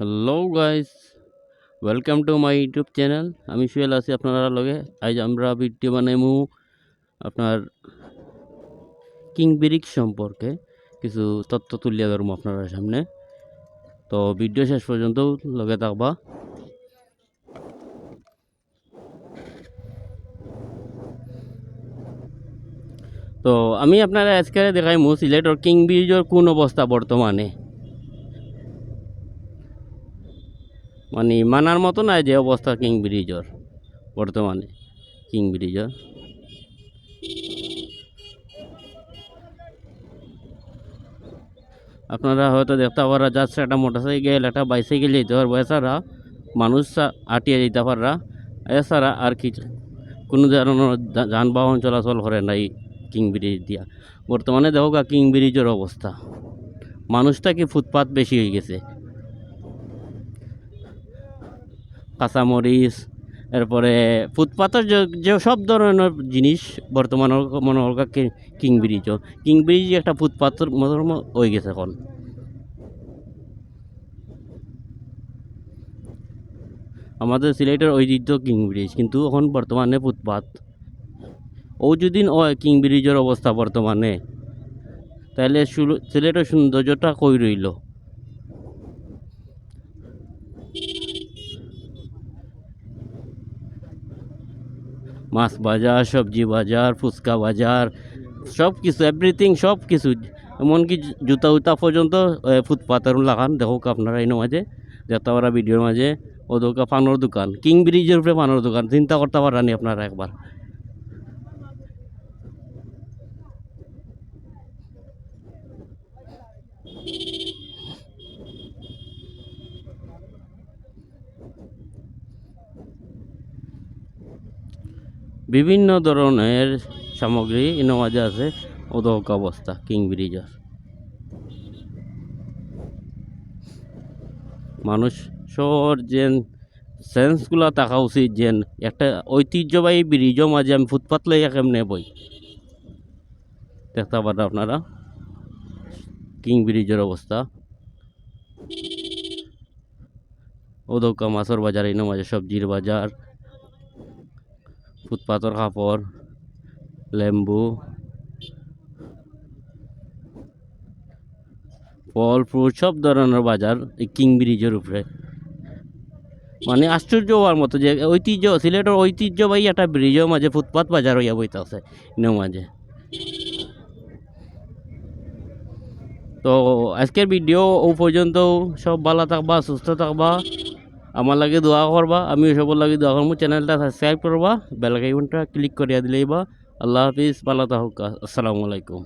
Hello guys welcome to my YouTube channel আমি সুয়েল আছি আপনারা লগে। আজ আমরা ভিডিও বানাইমু আপনার কিং বিরিক সম্পর্কে। কিছু তথ্য তুলিয়া ধরবো আপনার সামনে। তো ভিডিও শেষ পর্যন্ত লগে থাকবা। তো আমি আপনারা আজকে দেখাইমু সিলেটর কিং ব্রিজের কোন অবস্থা বর্তমানে। মানে মানার মতো নাই যে অবস্থা কিং ব্রিজর, বর্তমানে কিং ব্রিজর। আপনারা হয়তো দেখতে পারা যাচ্ছে একটা মোটরসাইকেল, একটা বাইসাইকেল যেতে পারব। এছাড়া মানুষ হাঁটিয়ে যেতে পাররা। এছাড়া আর কি কোনো ধরনের যানবাহন চলাচল করে নাই কিং ব্রিজ দিয়া। বর্তমানে দেখো কিং ব্রিজের অবস্থা। মানুষটা কি ফুটপাত বেশি হয়ে গেছে। কাঁচামরিচ, এরপরে ফুটপাতের যে সব ধরনের জিনিস বর্তমানে মনে হল কিং ব্রিজও কিং ব্রিজ একটা ফুটপাতের মতন হয়ে গেছে এখন। আমাদের সিলেটের ঐতিহ্য কিং ব্রিজ কিন্তু এখন বর্তমানে ফুটপাত। ও যদি কিং ব্রিজের অবস্থা বর্তমানে। তাহলে সিলেটের সৌন্দর্যটা কই রইল? মাছ বাজার, সবজি বাজার, ফুচকা বাজার, সব কিছু এভরিথিং সব কিছু। এমনকি জুতা উতা পর্যন্ত ফুটপাতের লাগান। দেখো আপনারা এই মাঝে যেতে পারা ভিডিওর মাঝে ও দোকান পানোর দোকান, কিং ব্রিজের উপরে পানোর দোকান। চিন্তা করতে পারানি আপনারা একবার। বিভিন্ন ধরনের সামগ্রী মাঝে আছে ওদক অবস্থা, কিং ব্রিজের। মানুষ সর যেন সেন্সগুলো থাকা উচিত যেন একটা ঐতিহ্যবাহী ব্রিজও মাঝে আমি ফুটপাত লইয়া কেমনে বই? দেখতে পারেন আপনারা? কিং ব্রিজের অবস্থা। ওদকা মাছের বাজার এনে মাঝে সবজির বাজার ফুটপাতর কাপড় লেম্বু, ফল ফ্রুট সব ধরনের বাজার এই কিং ব্রিজের উপরে মানে আশ্চর্য হওয়ার মতো যে ঐতিহ্য সিলেটের ঐতিহ্যবাহী একটা ব্রিজের মাঝে ফুটপাত বাজার হইয়া বইতেছে ইনের মাঝে তো আজকের ভিডিও ও পর্যন্ত সব ভালো থাকবা, সুস্থ থাকবা। আমার লাগে দোয়া করবা আমি সবর লাগে দোয়া করব। চ্যানেলটা সাবস্ক্রাইব করবা বেল আইকনটা ক্লিক করিয়া দিলেই বা। আল্লাহ হাফিজ, ভালো থাকুক। আসসালামু আলাইকুম।